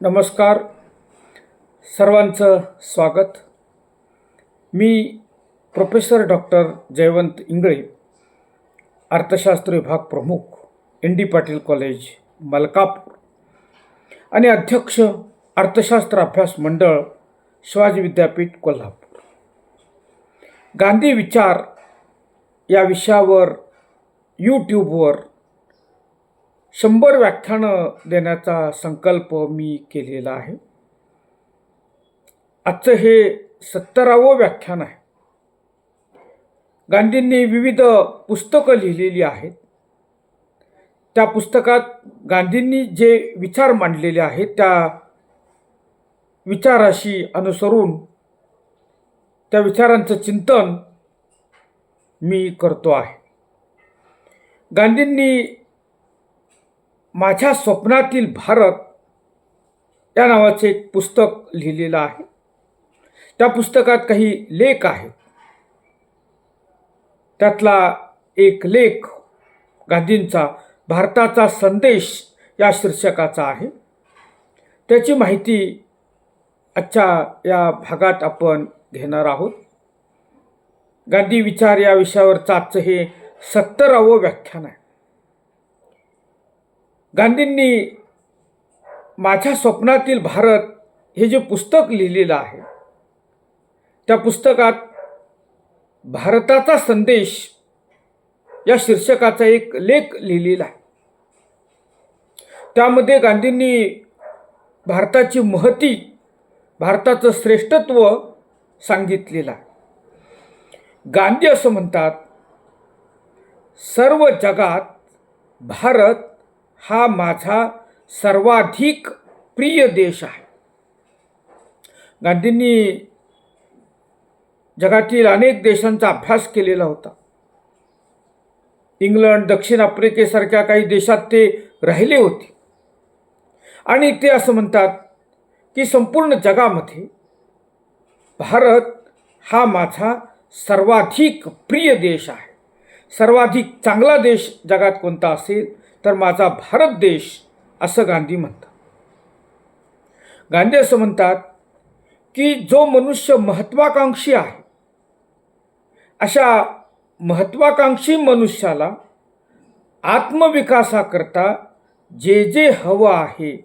नमस्कार. सर्वांचं स्वागत. मी प्रोफेसर डॉक्टर जयवंत इंगळे अर्थशास्त्र विभाग प्रमुख N D Patil college Malkapur. आणि अध्यक्ष अर्थशास्त्र अभ्यास मंडळ शिवाजी विद्यापीठ कोल्हापूर. गांधी विचार या विषयावर यूट्यूबवर शंभर व्याख्यानं देण्याचा संकल्प मी केलेला आहे. आजचं हे सत्तरावं व्याख्यान आहे. गांधींनी विविध पुस्तकं लिहिलेली आहेत. त्या पुस्तकात गांधींनी जे विचार मांडलेले आहेत त्या विचाराशी अनुसरून त्या विचारांचं चिंतन मी करतो आहे. गांधींनी माझ्या स्वप्नातील भारत या नावाचे एक पुस्तक लिहिलेलं आहे. त्या पुस्तकात काही लेख आहेत. त्यातला एक लेख गांधींचा भारताचा संदेश या शीर्षकाचा आहे. त्याची माहिती आजच्या या भागात आपण घेणार आहोत. गांधी विचार या विषयावरचं आजचं हे सत्तरावं व्याख्यान आहे. गांधींनी माझ्या स्वप्नातील भारत हे जे पुस्तक लिहिलेलं आहे त्या पुस्तकात भारताचा संदेश या शीर्षकाचा एक लेख लिहिलेला आहे. त्यामध्ये गांधींनी भारताची महती भारताचं श्रेष्ठत्व सांगितलेलं आहे. गांधी असं म्हणतात सर्व जगात भारत हा माझा सर्वाधिक प्रिय देश आहे. गांधींनी जगातील अनेक देशांचा अभ्यास केलेला होता. इंग्लंड दक्षिण आफ्रिकेसारख्या काही देशात ते राहिले होते. आणि ते असं म्हणतात की संपूर्ण जगामध्ये भारत हा माझा सर्वाधिक प्रिय देश आहे. सर्वाधिक चांगला देश जगात कोणता असेल? तर माझा भारत देश असं गांधी म्हणतात. गांधी असं म्हणतात की जो मनुष्य महत्वाकांक्षी आहे अशा महत्वाकांक्षी मनुष्याला आत्मविकासाकरता जे जे हवं आहे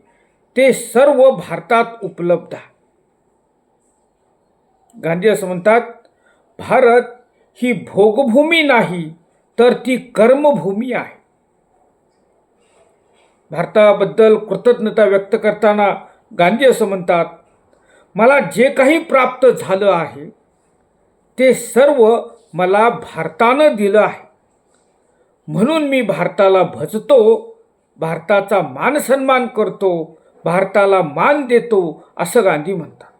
ते सर्व भारतात उपलब्ध आहे. गांधी असं म्हणतात भारत ही भोगभूमी नाही तर ती कर्मभूमी आहे. भारताबद्दल कृतज्ञता व्यक्त करताना गांधी असं म्हणतात मला जे काही प्राप्त झालं आहे ते सर्व मला भारतानं दिलं आहे. म्हणून मी भारताला भजतो भारताचा मान सन्मान करतो भारताला मान देतो असं गांधी म्हणतात.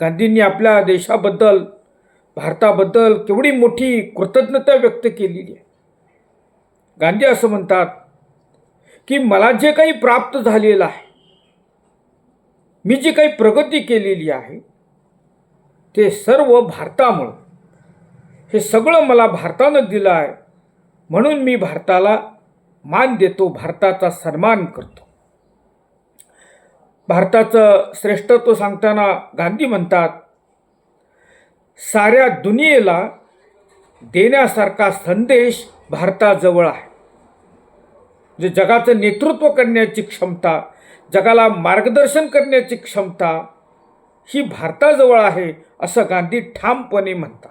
गांधींनी आपल्या देशाबद्दल भारताबद्दल केवढी मोठी कृतज्ञता व्यक्त केलेली आहे. गांधी असं म्हणतात की मला जे काही प्राप्त झालेलं आहे मी जी काही प्रगती केलेली आहे ते सर्व भारतामुळं. हे सगळं मला भारतानं दिलं आहे म्हणून मी भारताला मान देतो भारताचा सन्मान करतो. भारताचं श्रेष्ठत्व सांगताना गांधी म्हणतात साऱ्या दुनियेला देण्यासारखा संदेश भारताजवळ आहे. जे जगाचं नेतृत्व करण्याची क्षमता जगाला मार्गदर्शन करण्याची क्षमता ही भारताजवळ आहे असं गांधी ठामपणे म्हणतात.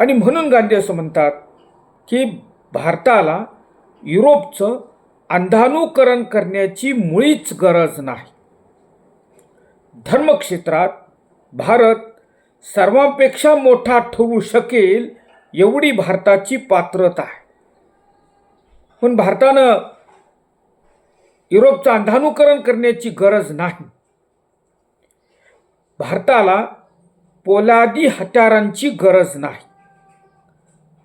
आणि म्हणून गांधी असं म्हणतात की भारताला युरोपचं अंधानुकरण करण्याची मुळीच गरज नाही. धर्मक्षेत्रात भारत सर्वांपेक्षा मोठा ठरू शकेल एवढी भारताची पात्रता आहे. पण भारतानं युरोपचं अंधानुकरण करण्याची गरज नाही. भारताला पोलादी हत्यारांची गरज नाही.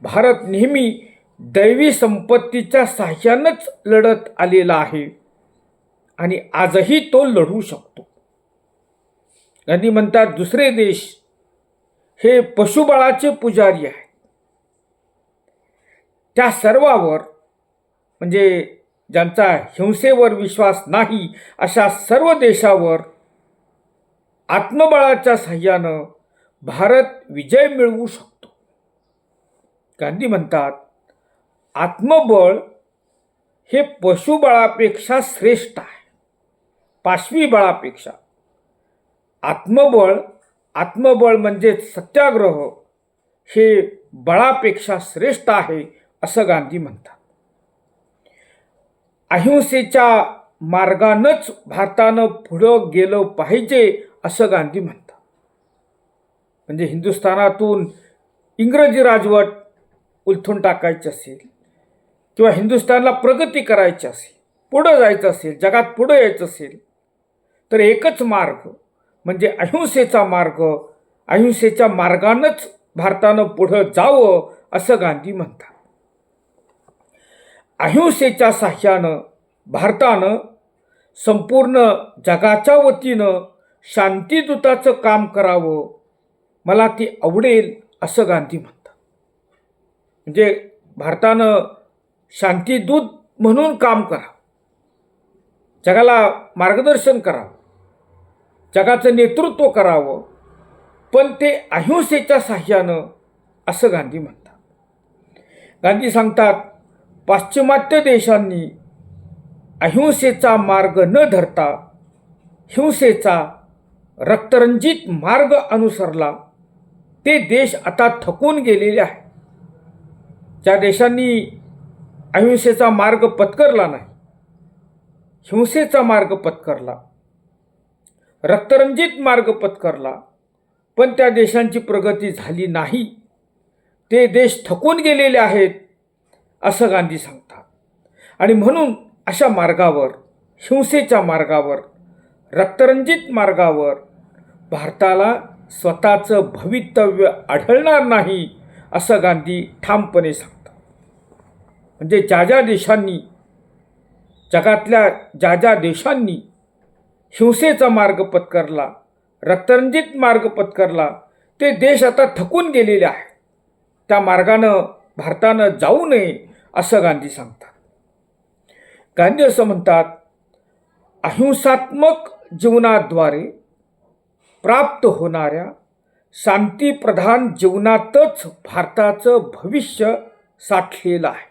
भारत नेहमी दैवी संपत्तीच्या साह्यानंच लढत आलेला आहे आणि आजही तो लढू शकतो. गांधी म्हणतात दुसरे देश हे पशुबळाचे पुजारी आहेत. त्या सर्वावर म्हणजे ज्यांचा हिंसेवर विश्वास नाही अशा सर्व देशावर आत्मबळाच्या साह्यानं भारत विजय मिळवू शकतो. गांधी म्हणतात आत्मबळ हे पशुबळापेक्षा श्रेष्ठ आहे. पाशवी बळापेक्षा. आत्मबळ आत्मबळ म्हणजे सत्याग्रह हे बळापेक्षा श्रेष्ठ आहे असं गांधी म्हणतात. अहिंसेच्या मार्गानंच भारतानं पुढं गेलं पाहिजे असं गांधी म्हणतात. म्हणजे हिंदुस्थानातून इंग्रजी राजवट उलथून टाकायची असेल किंवा हिंदुस्थानला प्रगती करायची असेल पुढं जायचं असेल जगात पुढं यायचं असेल तर एकच मार्ग म्हणजे अहिंसेचा मार्ग अहिंसेच्या मार्गानंच भारतानं पुढं जावं असं गांधी म्हणतात. अहिंसेच्या साह्यानं भारतानं संपूर्ण जगाच्या वतीनं शांतीदूताचं काम करावं मला ती आवडेल असं गांधी म्हणतात. म्हणजे भारतानं शांतीदूत म्हणून काम करा जगाला मार्गदर्शन करावं जगाचं नेतृत्व करावं पण ते अहिंसेच्या साह्यानं असं गांधी म्हणतात. गांधी सांगतात पाश्चिमात्य देशांनी अहिंसेचा मार्ग न धरता हिंसेचा रक्तरंजित मार्ग अनुसरला. ते देश आता थकून गेलेले आहे ज्या देशांनी अहिंसेचा मार्ग पत्करला नाही हिंसेचा मार्ग पत्करला रक्तरंजित मार्ग पत्करला पण त्या देशांची प्रगती झाली नाही. ते देश थकून गेलेले आहेत. असं गांधी सांगतात. आणि म्हणून अशा मार्गावर हिंसेच्या मार्गावर रक्तरंजित मार्गावर भारताला स्वतःचं भवितव्य आढळणार नाही असं गांधी ठामपणे सांगतात. म्हणजे ज्या ज्या देशांनी जगातल्या ज्या ज्या देशांनी हिंसेचा मार्ग पत्करला रक्तरंजित मार्ग पत्करला ते देश आता थकून गेलेले आहेत. त्या मार्गानं भारतानं जाऊ नये असं गांधी सांगतात. गांधी असं म्हणतात अहिंसात्मक जीवनाद्वारे प्राप्त होणाऱ्या शांतीप्रधान जीवनातच भारताचं भविष्य साठलेलं आहे.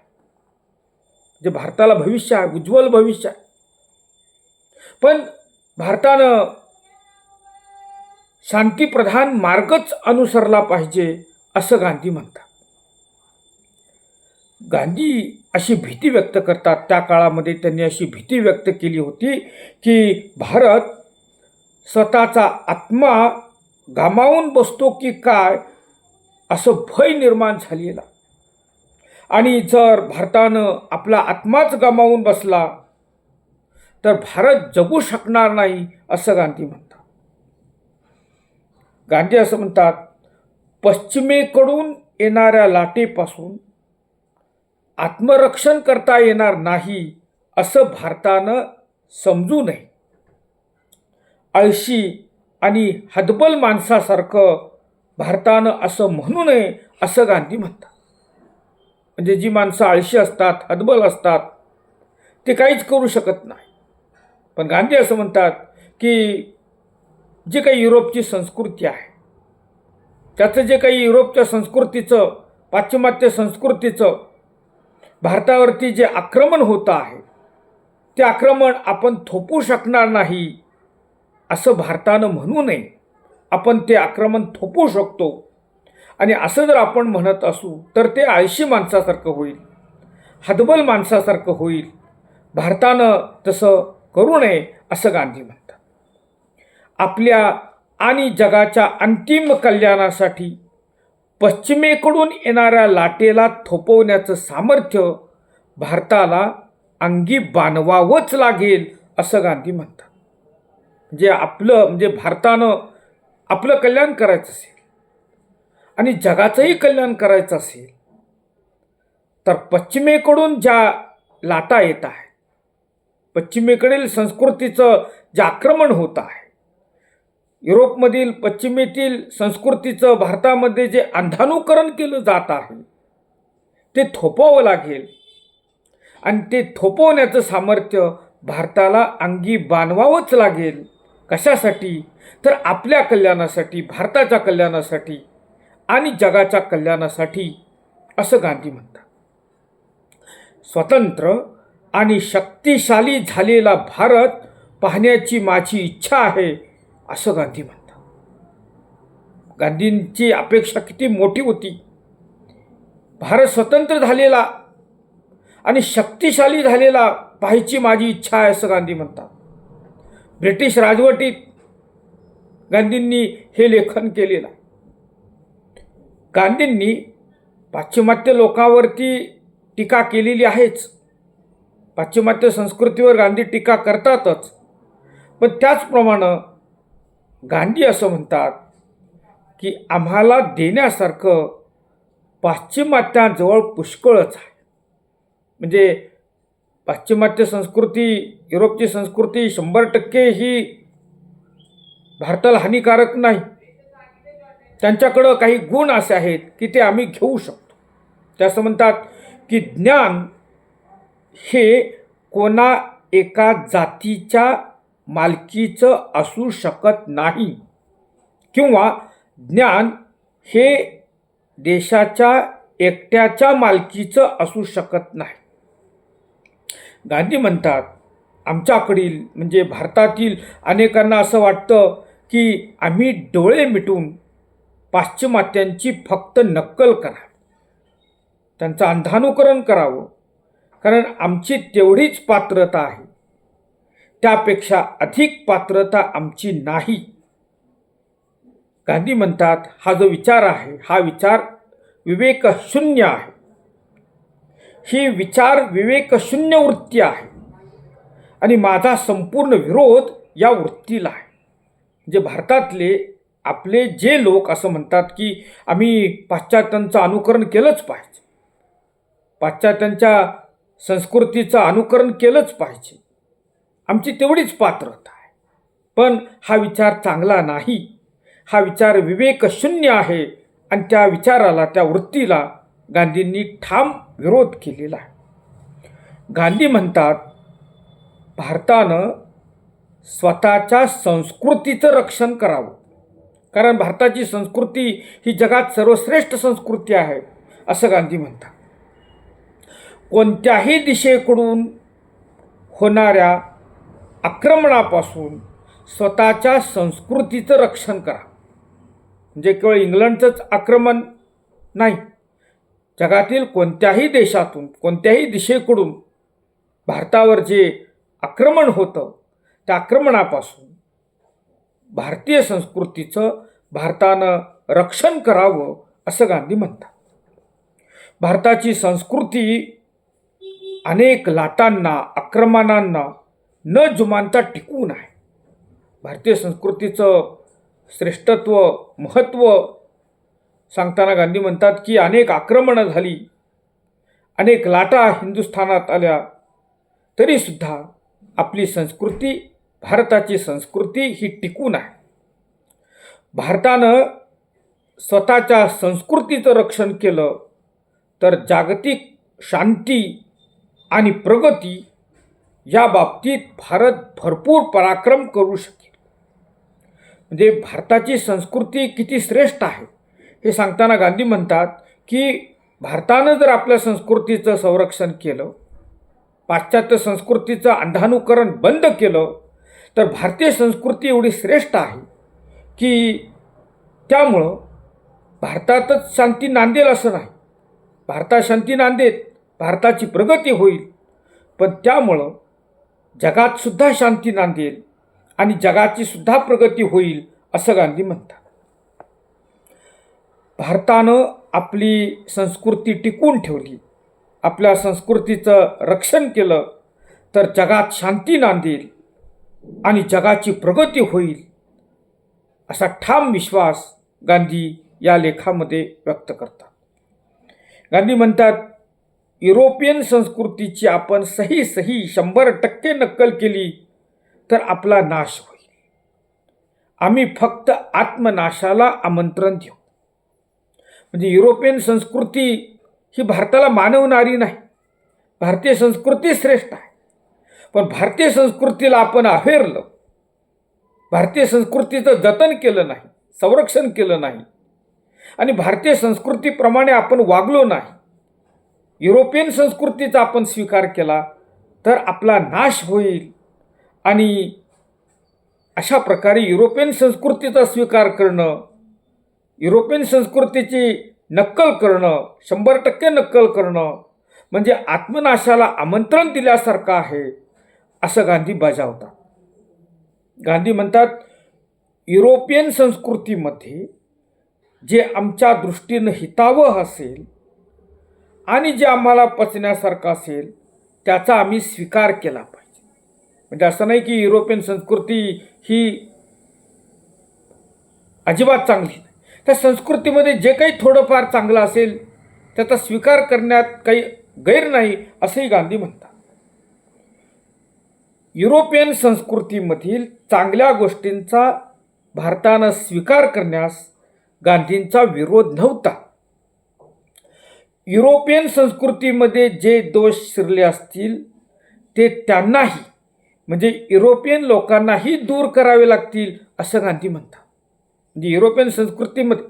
जे भारताला भविष्य आहे उज्ज्वल भविष्य आहे. पण भारतानं शांतीप्रधान मार्गच अनुसरला पाहिजे असं गांधी म्हणतात. गांधी अशी भीती व्यक्त करतात. त्या काळामध्ये त्यांनी अशी भीती व्यक्त केली होती की भारत स्वतःचा आत्मा गमावून बसतो की काय असं भय निर्माण झालेला. आणि जर भारतानं आपला आत्माच गमावून बसला तर भारत जगू शकणार नाही असं गांधी म्हणतात. गांधी असं म्हणतात पश्चिमेकडून येणाऱ्या लाटेपासून आत्मरक्षण करता येणार नाही असं भारतानं समजू नये. आळशी आणि हदबल माणसासारखं भारतानं असं म्हणू नये असं गांधी म्हणतात. म्हणजे जी माणसं आळशी असतात हदबल असतात ते काहीच करू शकत नाही. पण गांधी असं म्हणतात की जे काही युरोपची संस्कृती आहे त्याचं जे काही युरोपच्या संस्कृतीचं पाश्चिमात्य संस्कृतीचं भारतावरती जे आक्रमण होतं आहे ते आक्रमण आपण थोपू शकणार नाही असं भारतानं म्हणू नये. आपण ते आक्रमण थोपू शकतो. आणि असं जर आपण म्हणत असू तर ते आळशी माणसासारखं होईल हदबल माणसासारखं होईल. भारतानं तसं करू नये असं गांधी म्हणतात. आपल्या आणि जगाच्या अंतिम कल्याणासाठी पश्चिमेकडून येणाऱ्या लाटेला थोपवण्याचं सामर्थ्य भारताला अंगी बांधवावंच लागेल असं गांधी म्हणतात. म्हणजे आपलं म्हणजे भारतानं आपलं कल्याण करायचं असेल आणि जगाचंही कल्याण करायचं असेल तर पश्चिमेकडून ज्या लाटा येत आहे पश्चिमेकडील संस्कृतीचं जे आक्रमण होत आहे युरोपमधील पश्चिमेतील संस्कृतीचं भारतामध्ये जे अंधानुकरण केलं जात आहे ते थोपवावं लागेल. आणि ते थोपवण्याचं सामर्थ्य भारताला अंगी बांधवावंच लागेल. कशासाठी? तर आपल्या कल्याणासाठी भारताच्या कल्याणासाठी आणि जगाच्या कल्याणासाठी असं गांधी म्हणतात. स्वतंत्र आणि शक्तिशाली झालेला भारत पाहण्याची माझी इच्छा आहे. असं गांधी म्हणतात. गांधींची अपेक्षा किती मोठी होती. भारत स्वतंत्र झालेला आणि शक्तिशाली झालेला पाहायची माझी इच्छा आहे असं गांधी म्हणतात. ब्रिटिश राजवटीत गांधींनी हे लेखन केलेलं. आहे गांधींनी पाश्चिमात्य लोकांवरती टीका केलेली आहेच. पाश्चिमात्य संस्कृतीवर गांधी टीका करतातच. पण त्याचप्रमाणे गांधी असं म्हणतात की आम्हाला देण्यासारखं पाश्चिमात्यांजवळ पुष्कळच आहे. म्हणजे पाश्चिमात्य संस्कृती युरोपची संस्कृती शंभर टक्के ही भारताला हानिकारक नाही. त्यांच्याकडं काही गुण असे आहेत की ते आम्ही घेऊ शकतो. ते असं म्हणतात की ज्ञान हे कोणा एका जातीच्या मालकीचं असू शकत नाही. किंवा ज्ञान हे देशाच्या एकट्याच्या मालकीचं असू शकत नाही. गांधी म्हणतात आमच्याकडील म्हणजे भारतातील अनेकांना असं वाटतं की आम्ही डोळे मिटून पाश्चिमात्यांची फक्त नक्कल करावी. त्यांचं अंधानुकरण करावं. कारण आमची तेवढीच पात्रता आहे. त्यापेक्षा अधिक पात्रता आमची नाही. गांधी म्हणतात हा जो विचार आहे हा विचार विवेकशून्य आहे. ही विचार विवेकशून्य वृत्ती आहे. आणि माझा संपूर्ण विरोध या वृत्तीला आहे. जे भारतातले आपले जे लोक असं म्हणतात की आम्ही पाश्चात्यांचं अनुकरण केलंच पाहिजे. पाश्चात्यांच्या संस्कृतीचं अनुकरण केलंच पाहिजे. आमची तेवढीच पात्रता आहे. पण हा विचार चांगला नाही. हा विचार विवेकशून्य आहे आणि त्या विचाराला त्या वृत्तीला गांधींनी ठाम विरोध केलेला आहे. गांधी म्हणतात भारतानं स्वतःच्या संस्कृतीचं रक्षण करावं. कारण भारताची संस्कृती ही जगात सर्वश्रेष्ठ संस्कृती आहे असं गांधी म्हणतात. कोणत्याही दिशेकडून होणाऱ्या आक्रमणापासून स्वतःच्या संस्कृतीचं रक्षण करा. म्हणजे केवळ इंग्लंडचंच आक्रमण नाही जगातील कोणत्याही देशातून कोणत्याही दिशेकडून भारतावर जे आक्रमण होतं त्या आक्रमणापासून भारतीय संस्कृतीचं भारतानं रक्षण करावं असं गांधी म्हणतात. भारताची संस्कृती अनेक लाटांना आक्रमणांना न जुमानता टिकून आहे. भारतीय संस्कृतीचं श्रेष्ठत्व महत्त्व सांगताना गांधी म्हणतात की अनेक आक्रमणं झाली अनेक लाटा हिंदुस्थानात आल्या तरीसुद्धा आपली संस्कृती भारताची संस्कृती ही टिकून आहे. भारतानं स्वतःच्या संस्कृतीचं रक्षण केलं तर जागतिक शांती आणि प्रगती या बाबतीत भारत भरपूर पराक्रम करू शकेल. म्हणजे भारताची संस्कृती किती श्रेष्ठ आहे हे सांगताना गांधी म्हणतात की भारतानं जर आपल्या संस्कृतीचं संरक्षण केलं पाश्चात्य संस्कृतीचं अंधानुकरण बंद केलं तर भारतीय संस्कृती एवढी श्रेष्ठ आहे की त्यामुळं भारतातच शांती नांदेल असं नाही. भारतात शांती नांदेल भारताची प्रगती होईल. पण त्यामुळं जगातसुद्धा शांती नांदेल आणि जगाची सुद्धा प्रगती होईल असं गांधी म्हणतात. भारतानं आपली संस्कृती टिकून ठेवली. आपल्या संस्कृतीचं रक्षण केलं तर जगात शांती नांदेल आणि जगाची प्रगती होईल असा ठाम विश्वास गांधी या लेखामध्ये व्यक्त करतात. गांधी म्हणतात युरोपियन संस्कृतीची आपण सही सही शंभर टक्के नक्कल केली तर आपला नाश होईल. आम्ही फक्त आत्मनाशाला आमंत्रण देऊ. म्हणजे युरोपियन संस्कृती ही भारताला मानवणारी नाही. भारतीय संस्कृती श्रेष्ठ आहे. पण भारतीय संस्कृतीला आपण अहेरलं. भारतीय संस्कृतीचं जतन केलं नाही संरक्षण केलं नाही. आणि भारतीय संस्कृतीप्रमाणे आपण वागलो नाही. युरोपियन संस्कृतीचा आपण स्वीकार केला तर आपला नाश होईल. आणि अशा प्रकारे युरोपियन संस्कृतीचा स्वीकार करणं युरोपियन संस्कृतीची नक्कल करणं शंभर टक्के नक्कल करणं म्हणजे आत्मनाशाला आमंत्रण दिल्यासारखं आहे असं गांधी बजावतात. गांधी म्हणतात युरोपियन संस्कृतीमध्ये जे आमच्या दृष्टीनं हितावह असेल आणि जे आम्हाला पचण्यासारखं असेल त्याचा आम्ही स्वीकार केला पाहिजे. म्हणजे असं नाही की युरोपियन संस्कृती ही अजिबात चांगली नाही. त्या संस्कृतीमध्ये जे काही थोडंफार चांगलं असेल त्याचा स्वीकार करण्यात काही गैर नाही असंही गांधी म्हणतात. युरोपियन संस्कृतीमधील चांगल्या गोष्टींचा भारतानं स्वीकार करण्यास गांधींचा विरोध नव्हता. युरोपियन संस्कृतीमध्ये जे दोष शिरले असतील ते त्यांनाही म्हणजे युरोपियन लोकांनाही दूर करावे लागतील असं गांधी म्हणतात. म्हणजे युरोपियन संस्कृतीमध्ये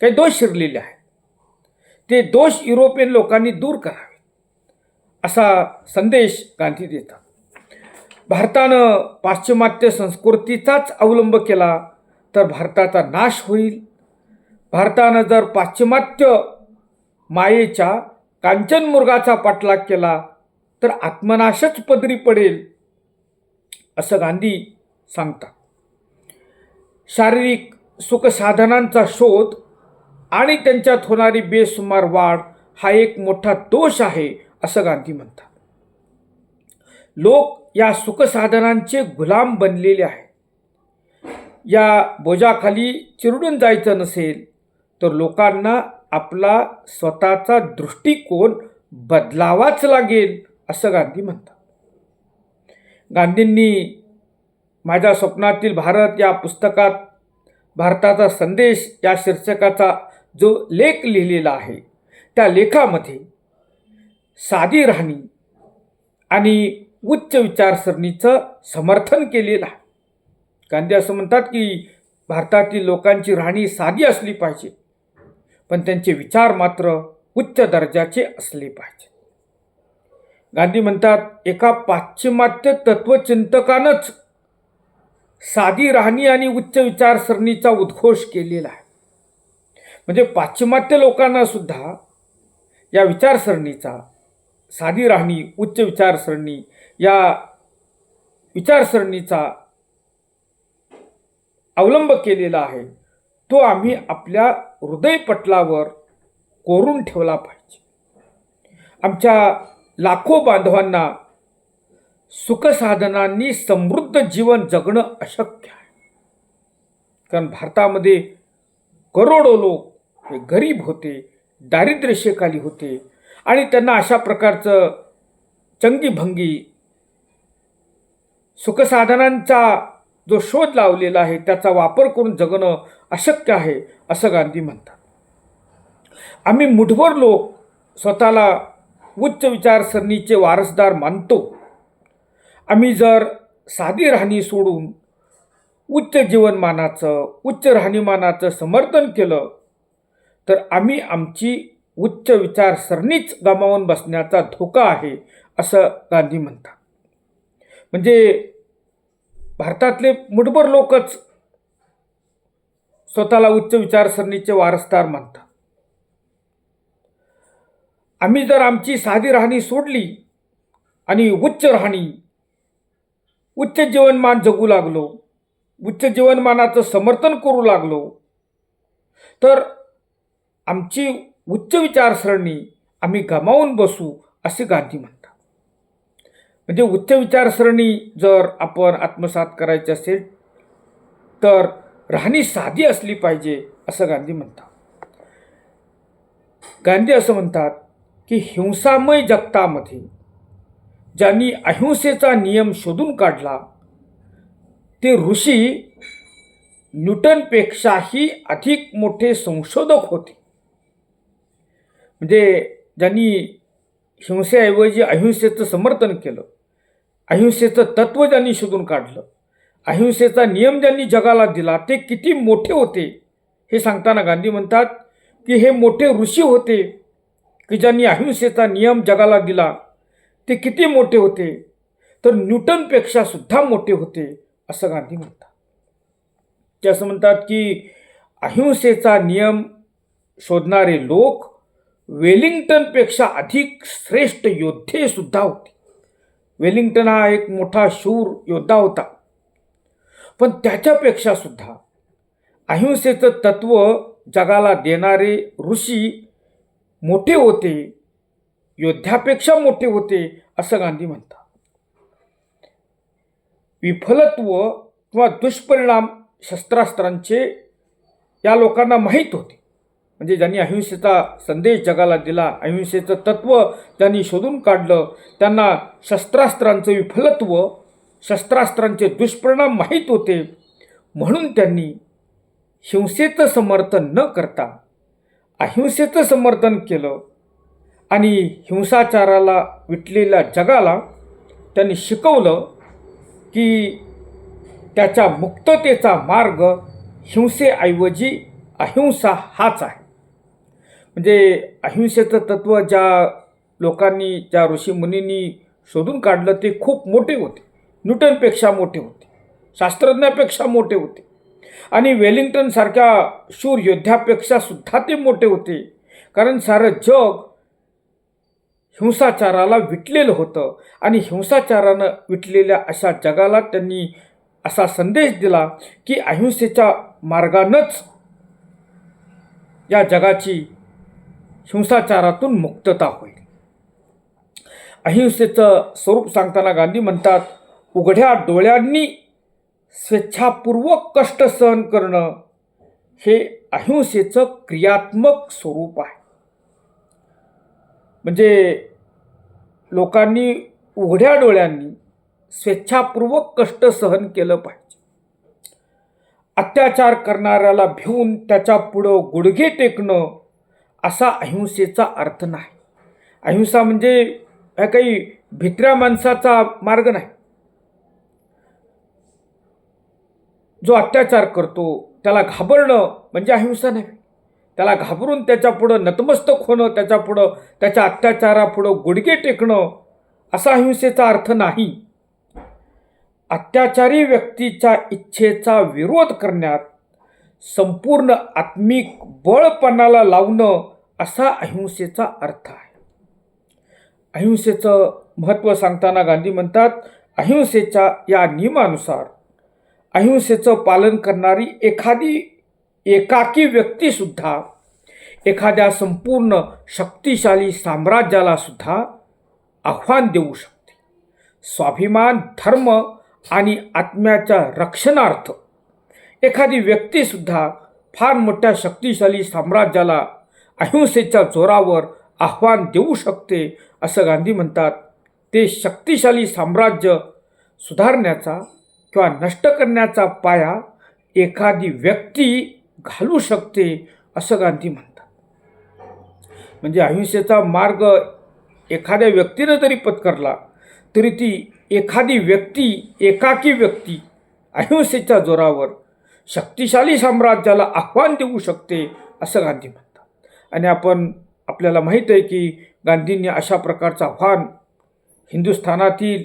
काही दोष शिरलेले आहेत. ते दोष युरोपियन लोकांनी दूर करावे असा संदेश गांधी देतात. भारतानं पाश्चिमात्य संस्कृतीचाच अवलंब केला तर भारताचा नाश होईल. भारतानं जर पाश्चिमात्य मायेच्या कांचनमुर्गाचा पाठलाग केला तर आत्मनाशच पदरी पडेल असं गांधी सांगतात. शारीरिक सुखसाधनांचा शोध आणि त्यांच्यात होणारी बेसुमार वाढ हा एक मोठा दोष आहे असं गांधी म्हणतात. लोक या सुखसाधनांचे गुलाम बनलेले आहेत. या बोजाखाली चिरडून जायचं नसेल तर लोकांना आपला स्वतःचा दृष्टिकोन बदलावाच लागेल असं गांधी म्हणतात. गांधींनी माझ्या स्वप्नातील भारत या पुस्तकात भारताचा संदेश या शीर्षकाचा जो लेख लिहिलेला आहे त्या लेखामध्ये साधी राहणी आणि उच्च विचारसरणीचं समर्थन केलेलं आहे. गांधी असं म्हणतात की भारतातील लोकांची राहणी साधी असली पाहिजे. पण त्यांचे विचार मात्र उच्च दर्जाचे असले पाहिजे. गांधी म्हणतात एका पाश्चिमात्य तत्वचिंतकानंच साधी राहणी आणि उच्च विचारसरणीचा उद्घोष केलेला आहे. म्हणजे पाश्चिमात्य लोकांना सुद्धा या विचारसरणीचा साधी राहणी उच्च विचारसरणी या विचारसरणीचा अवलंब केलेला आहे तो आम्ही आपल्या हृदयपटलावर कोरून ठेवला पाहिजे. आमच्या लाखो बांधवांना सुखसाधनांनी समृद्ध जीवन जगणं अशक्य आहे. कारण भारतामध्ये करोडो लोक हे गरीब होते दारिद्र्यशेखाली होते आणि त्यांना अशा प्रकारचं चंगीभंगी सुखसाधनांचा जो शोध लावलेला आहे त्याचा वापर करून जगणं अशक्य आहे असं गांधी म्हणतात. आम्ही मुठभर लोक स्वतःला उच्च विचारसरणीचे वारसदार मानतो. आम्ही जर साधी राहणी सोडून उच्च जीवनमानाचं उच्च राहणीमानाचं समर्थन केलं तर आम्ही आमची उच्च विचारसरणीच गमावून बसण्याचा धोका आहे असं गांधी म्हणतात. म्हणजे भारतातले मुठभर लोकच स्वतःला उच्च विचारसरणीचे वारसदार मानतात. आम्ही जर आमची साधी राहणी सोडली आणि उच्च राहणी उच्च जीवनमान जगू लागलो उच्च जीवनमानाचं समर्थन करू लागलो तर आमची उच्च विचारसरणी आम्ही गमावून बसू असे गांधी म्हणतात. म्हणजे उच्च विचारसरणी जर आपण आत्मसात करायची असेल तर राहणी साधी असली पाहिजे असं गांधी म्हणतात. गांधी असं म्हणतात की हिंसामय जगतामध्ये ज्यांनी अहिंसेचा नियम शोधून काढला ते ऋषी न्यूटनपेक्षाही अधिक मोठे संशोधक होते. म्हणजे ज्यांनी हिंसेऐवजी अहिंसेचं समर्थन केलं अहिंसेचं तत्त्व ज्यांनी शोधून काढलं अहिंसेचा नियम ज्यांनी जगाला दिला ते किती मोठे होते हे सांगताना गांधी म्हणतात की हे मोठे ऋषी होते की ज्यांनी अहिंसेचा नियम जगाला दिला ते किती मोठे होते? तर न्यूटनपेक्षा सुद्धा मोठे होते असं गांधी म्हणतात. ते असं म्हणतात की अहिंसेचा नियम शोधणारे लोक वेलिंग्टनपेक्षा अधिक श्रेष्ठ योद्धे सुद्धा होते. वेलिंग्टन हा एक मोठा शूर योद्धा होता. पण त्याच्यापेक्षा सुद्धा अहिंसेचं तत्त्व जगाला देणारे ऋषी मोठे होते योद्ध्यापेक्षा मोठे होते असं गांधी म्हणतात. विफलत्व किंवा दुष्परिणाम शस्त्रास्त्रांचे या लोकांना माहीत होते. म्हणजे ज्यांनी अहिंसेचा संदेश जगाला दिला अहिंसेचं तत्त्व ज्यांनी शोधून काढलं त्यांना शस्त्रास्त्रांचं विफलत्व शस्त्रास्त्रांचे दुष्परिणाम माहीत होते. म्हणून त्यांनी हिंसेचं समर्थन न करता अहिंसेचं समर्थन केलं आणि हिंसाचाराला विटलेल्या जगाला त्यांनी शिकवलं की त्याच्या मुक्ततेचा मार्ग हिंसेऐवजी अहिंसा हाच आहे. म्हणजे अहिंसेचं तत्त्व ज्या लोकांनी ज्या ऋषीमुनींनी शोधून काढलं ते खूप मोठे होते. न्यूटनपेक्षा मोठे होते. शास्त्रज्ञापेक्षा मोठे होते. आणि वेलिंग्टनसारख्या शूर योद्ध्यापेक्षा सुद्धा ते मोठे होते. कारण सारं जग हिंसाचाराला विटलेलं होतं आणि हिंसाचारानं विटलेल्या अशा जगाला त्यांनी असा संदेश दिला की अहिंसेच्या मार्गानंच या जगाची हिंसाचारातून मुक्तता होईल. अहिंसेचं स्वरूप सांगताना गांधी म्हणतात उघड्या डोळ्यांनी स्वेच्छापूर्वक कष्ट सहन करणं हे अहिंसेचं क्रियात्मक स्वरूप आहे. म्हणजे लोकांनी उघड्या डोळ्यांनी स्वेच्छापूर्वक कष्ट सहन केलं पाहिजे. अत्याचार करणाऱ्याला भिवून त्याच्या पुढं गुडघे टेकणं असा अहिंसेचा अर्थ नाही. अहिंसा म्हणजे ह्या काही भित्र्या माणसाचा मार्ग नाही. जो अत्याचार करतो त्याला घाबरणं म्हणजे अहिंसा नाही. त्याला घाबरून त्याच्यापुढं नतमस्तक होणं त्याच्यापुढं त्याच्या अत्याचारापुढं गुडघे टेकणं असा अहिंसेचा अर्थ नाही. अत्याचारी व्यक्तीच्या इच्छेचा विरोध करण्यात संपूर्ण आत्मिक बळपणाला लावणं असा अहिंसेचा अर्थ आहे. अहिंसेचं महत्त्व सांगताना गांधी म्हणतात अहिंसेच्या या नियमानुसार अहिंसेचं पालन करणारी एखादी एकाकी व्यक्तीसुद्धा एखाद्या संपूर्ण शक्तिशाली साम्राज्यालासुद्धा आव्हान देऊ शकते. स्वाभिमान धर्म आणि आत्म्याच्या रक्षणार्थ एखादी व्यक्तीसुद्धा फार मोठ्या शक्तिशाली साम्राज्याला अहिंसेच्या जोरावर आव्हान देऊ शकते असं गांधी म्हणतात. ते शक्तिशाली साम्राज्य सुधारण्याचा किंवा नष्ट करण्याचा पाया एखादी व्यक्ती घालू शकते असं गांधी म्हणतात. म्हणजे अहिंसेचा मार्ग एखाद्या व्यक्तीनं जरी पत्करला तरी ती एखादी व्यक्ती एकाकी व्यक्ती अहिंसेच्या जोरावर शक्तिशाली साम्राज्याला आव्हान देऊ शकते असं गांधी म्हणतात. आणि आपण आपल्याला माहीत आहे की गांधींनी अशा प्रकारचं आव्हान हिंदुस्थानातील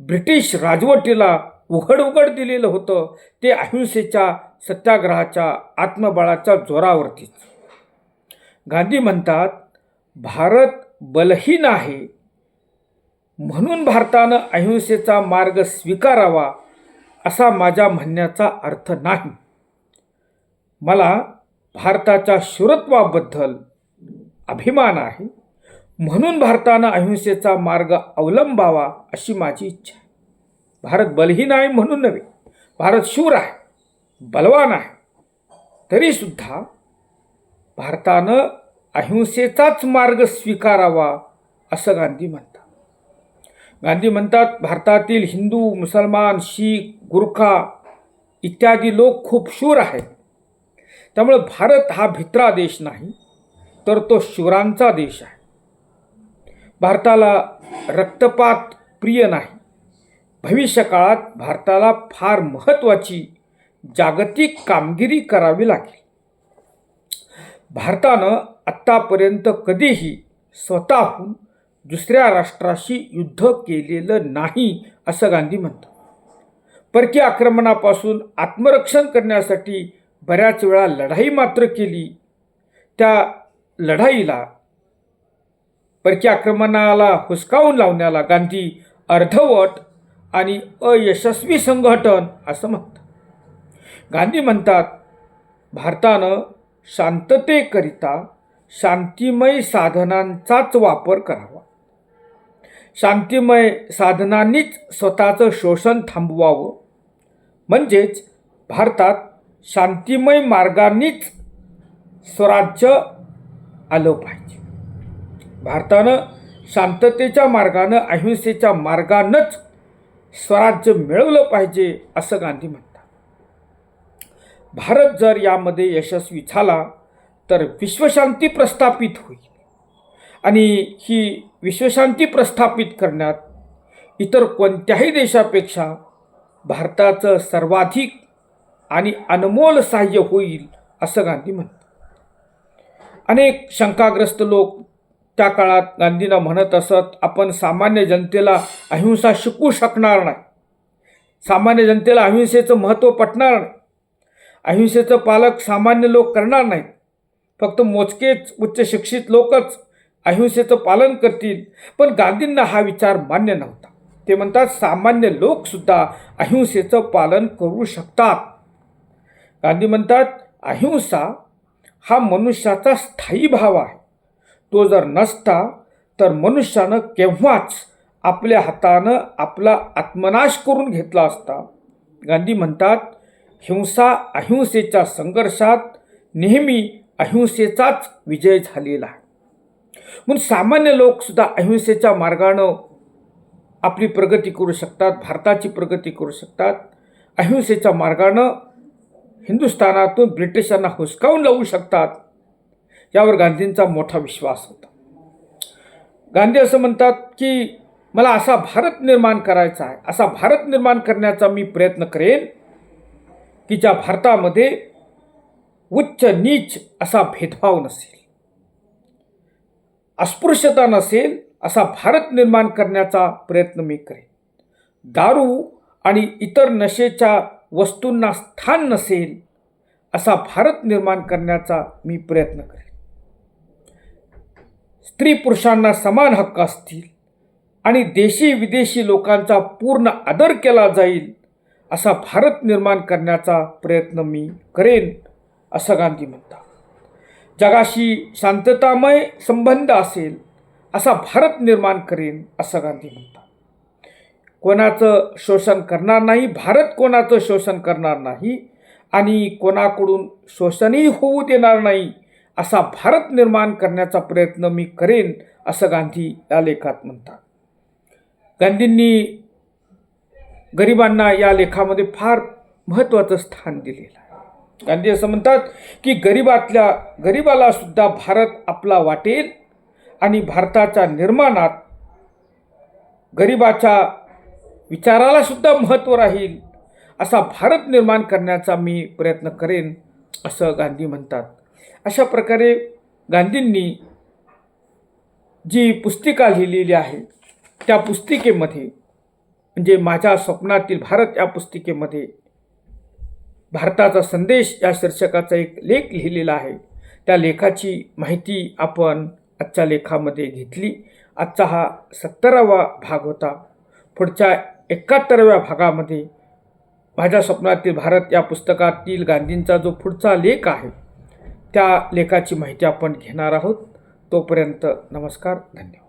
ब्रिटिश राजवटीला उघड उघड दिलेलं होतं ते अहिंसेच्या सत्याग्रहाच्या आत्मबळाच्या जोरावरतीच गांधी म्हणतात भारत बलहीन आहे. म्हणून भारतानं अहिंसेचा मार्ग स्वीकारावा असा माझ्या म्हणण्याचा अर्थ नाही. मला भारताच्या शूरत्वाबद्दल अभिमान आहे. म्हणून भारतानं अहिंसेचा मार्ग अवलंबावा अशी माझी इच्छा आहे. भारत बलहीन आहे म्हणून नव्हे भारत शूर आहे बलवान आहे. तरीसुद्धा भारतानं अहिंसेचाच मार्ग स्वीकारावा असं गांधी म्हणतात. गांधी म्हणतात भारतातील हिंदू मुसलमान शीख गुरखा इत्यादी लोक खूप शूर आहेत. त्यामुळे भारत हा भित्रा देश नाही तर तो शिवरांचा देश आहे. भारताला रक्तपात प्रिय नाही. भविष्यकाळात भारताला फार महत्त्वाची जागतिक कामगिरी करावी लागेल. भारतानं आत्तापर्यंत कधीही स्वतःहून दुसऱ्या राष्ट्राशी युद्ध केलेलं नाही असं गांधी म्हणतात. परकीय आक्रमणापासून आत्मरक्षण करण्यासाठी बऱ्याच वेळा लढाई मात्र केली. त्या लढाईला. परकीय आक्रमणाला हुसकावून लावण्याला गांधी अर्धवट आणि अयशस्वी संघटन असं म्हणतात. गांधी म्हणतात भारतानं शांततेकरिता शांतिमय साधनांचाच वापर करावा. शांतिमय साधनांनीच स्वतःचं शोषण थांबवावं. म्हणजेच भारतात शांतिमय मार्गांनीच स्वराज्य आलं पाहिजे. भारतानं शांततेच्या मार्गानं अहिंसेच्या मार्गानंच स्वराज्य मिळवलं पाहिजे असं गांधी म्हणतात. भारत जर यामध्ये यशस्वी झाला तर विश्वशांती प्रस्थापित होईल. आणि ही विश्वशांती प्रस्थापित करण्यात इतर कोणत्याही देशापेक्षा भारताचं सर्वाधिक आणि अनमोल सहाय्य होईल असं गांधी म्हणतात. अनेक शंकाग्रस्त लोक त्या काळात गांधींना म्हणत असत आपण सामान्य जनतेला अहिंसा शिकवू शकणार नाही. सामान्य जनतेला अहिंसेचं महत्त्व पटणार नाही. अहिंसेचं पालक सामान्य लोक करणार नाहीत. फक्त मोजकेच उच्च शिक्षित लोकच अहिंसेचं पालन करतील. पण गांधींना हा विचार मान्य नव्हता. ते म्हणतात सामान्य लोकसुद्धा अहिंसेचं पालन करू शकतात. गांधी म्हणतात अहिंसा हा मनुष्याचा स्थायी भाव आहे. तो जर नसता तर मनुष्यानं केव्हाच आपल्या हातानं आपला आत्मनाश करून घेतला असता. गांधी म्हणतात हिंसा अहिंसेच्या संघर्षात नेहमी अहिंसेचाच विजय झालेला आहे. म्हणून सामान्य लोकसुद्धा अहिंसेच्या मार्गानं आपली प्रगती करू शकतात भारताची प्रगती करू शकतात. अहिंसेच्या मार्गानं हिंदुस्थानातून ब्रिटिशांना हुसकावून लावू शकतात यावर गांधींचा मोठा विश्वास होता. गांधी असं म्हणतात की मला असा भारत निर्माण करायचा आहे असा भारत निर्माण करण्याचा मी प्रयत्न करेन की ज्या भारतामध्ये उच्च नीच असा भेदभाव नसेल अस्पृश्यता नसेल असा भारत निर्माण करण्याचा प्रयत्न मी करेन. दारू आणि इतर नशेच्या वस्तूंना स्थान नसेल असा भारत निर्माण करण्याचा मी प्रयत्न करेन. स्त्री पुरुषांना समान हक्क असतील आणि देशी विदेशी लोकांचा पूर्ण आदर केला जाईल असा भारत निर्माण करण्याचा प्रयत्न मी करेन असं गांधी म्हणतात. जगाशी शांततामय संबंध असेल असा भारत निर्माण करेन असं गांधी म्हणतात. कोणाचं शोषण करणार नाही भारत कोणाचं शोषण करणार नाही आणि कोणाकडून शोषणही होऊ देणार नाही असा भारत निर्माण करण्याचा प्रयत्न मी करेन असं गांधी या लेखात म्हणतात. गांधींनी गरिबांना या लेखामध्ये फार महत्त्वाचं स्थान दिलेलं आहे. गांधी असं म्हणतात की गरिबातल्या गरिबाला सुद्धा भारत आपला वाटेल आणि भारताच्या निर्माणात गरिबाच्या विचाराला सुद्धा महत्त्व राहील असा भारत निर्माण करण्याचा मी प्रयत्न करेन असं गांधी म्हणतात. अशा प्रकारे गांधींनी जी पुस्तिका लिहिलेली आहे त्या पुस्तिकेमध्ये म्हणजे माझ्या स्वप्नातील भारत या पुस्तिकेमध्ये भारताचा संदेश या शीर्षकाचा एक लेख लिहिलेला आहे. त्या लेखाची माहिती आपण आजच्या लेखामध्ये घेतली. आजचा हा सत्तरावा भाग होता. पुढच्या एकाहत्तराव्या भागामध्ये माझ्या स्वप्नातील भारत या पुस्तकातील गांधींचा जो पुढचा लेख आहे त्या लेखाची माहिती आपण घेणार आहोत. तोपर्यंत नमस्कार धन्यवाद.